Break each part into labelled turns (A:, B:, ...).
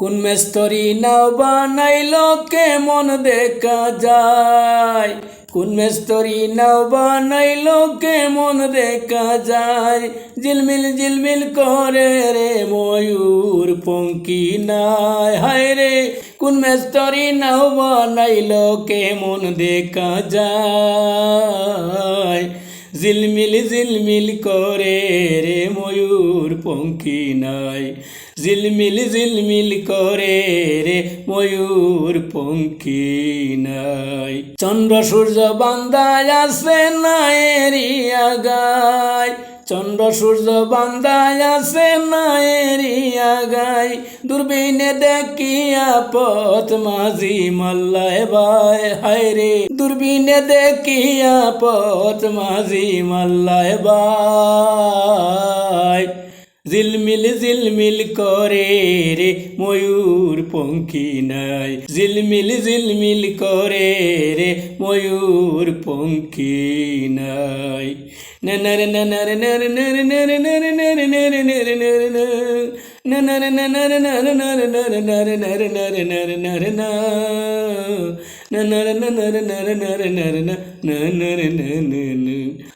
A: কোন মেস্তরি নাও বানাইলো কেমন দেখা যায়? কোন মেস্তরি নাও বানাইলো কেমন দেখা যায়? জিলমিল জিলমিল করে রে ময়ূর পঙ্কি নাই। হায় রে, কোন মেস্তরি নাও বানাইলো কেমন দেখা যায়? ঝিলমিল ঝিলমিল করে রে ময়ূর পঙ্খী নাই। ঝিলমিল ঝিলমিল করে রে ময়ূর পঙ্খী নাই। চন্দ্র সূর্য বান্দায় আছে নাই এরিয়া গায় চন্দ্র সূর্য বান্দায় আছে নাই গাই দূরবীনে দেখিয়া পথ মাঝি মাল্লায় বাই হায় রে দূরবীনে দেখিয়া পথ মাঝি মাল্লায় বাই ঝিলমিল জিলমিল করে রে ময়ূর পঙ্খী নাই জিলমিল জিলমিল করে রে ময়ূর পঙ্খী নাই নর নর নর নর নর নর নর নর নর নর নর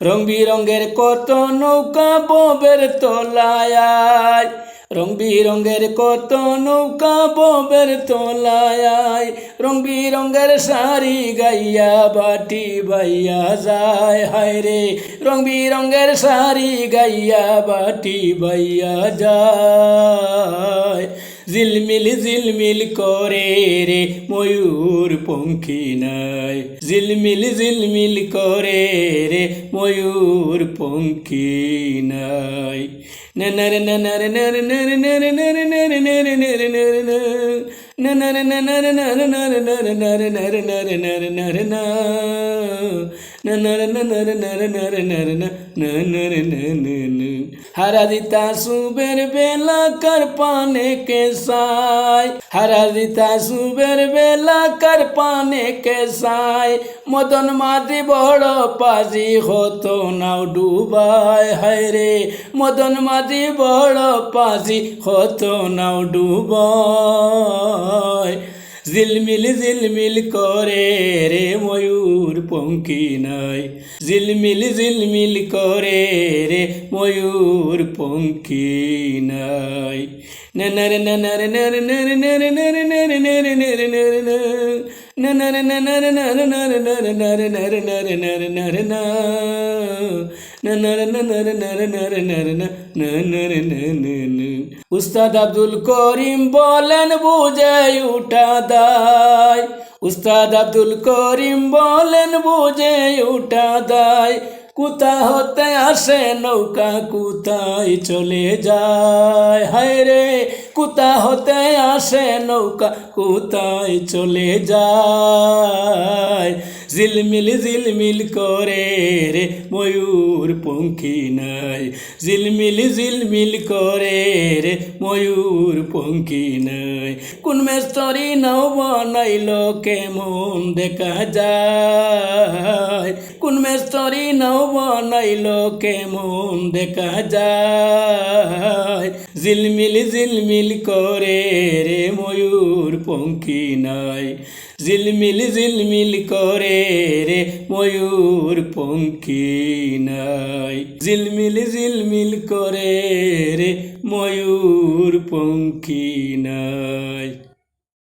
A: রং বিরঙ্গের কত নৌকা ববের তলায় রং বিরঙ্গের কত নৌকা ববের তোলায় রং বিরঙ্গের শাড়ি গাইয়া বাটি বাইয়া যায়। হায় রে রং বিরঙ্গের শাড়ি গাইয়া বাটি বাইয়া যায়। ঝিলমিল ঝিলমিল করে রে ময়ূর পঙ্খী নাই ঝিলমিল ঝিলমিল করে রে ময়ূর পঙ্খী নাই নর নর নর নর নর নর নর নর নর নর নর হারাদিতা সুবের বেলা কর পানে কে সাই হারাদিতা সুবের বেলা কর পানে কে সাই মদন মাদি বড় পাজি হতো নাও ডুবাই হায় রে মদন মাদি বড় পাজি হতো নাও ডুবাই ডুবায় জিলমিল জিলমিল করে রে ময়ূর পঙ্কি নয় জিলমিল জিলমিল করে রে ময়ূর পঙ্কি নয় নর নর নর নর নর নর নর নর নর নর নর উস্তাদ আব্দুল করিম বলেন বুঝে উঠা দায়। উস্তাদ আব্দুল করিম বলেন বুঝে উঠা দায়। কোথা হতে আসে নৌকা কোথায় চলে যায়। হায় রে কোথা হতে আসে নৌকা কোথায় চলে যায়। ঝিলমিল ঝিলমিল করে রে ময়ূর পঙ্খী নাই। ঝিলমিল ঝিলমিল করে রে ময়ূর পঙ্খী নাই। কোন মেস্তরি নাও বানাইল, কেমন দেখা যায়? কোন মেস্তরি নাও বানাইল কেমন দেখা যায়। ঝিলমিল ঝিলমিল করে রে ময়ূর পঙ্খী নাই। ঝিলমিল ঝিলমিল করে রে ময়ূর পঙ্খী নাই। ঝিলমিল ঝিলমিল করে রে ময়ূর পঙ্খী নাই।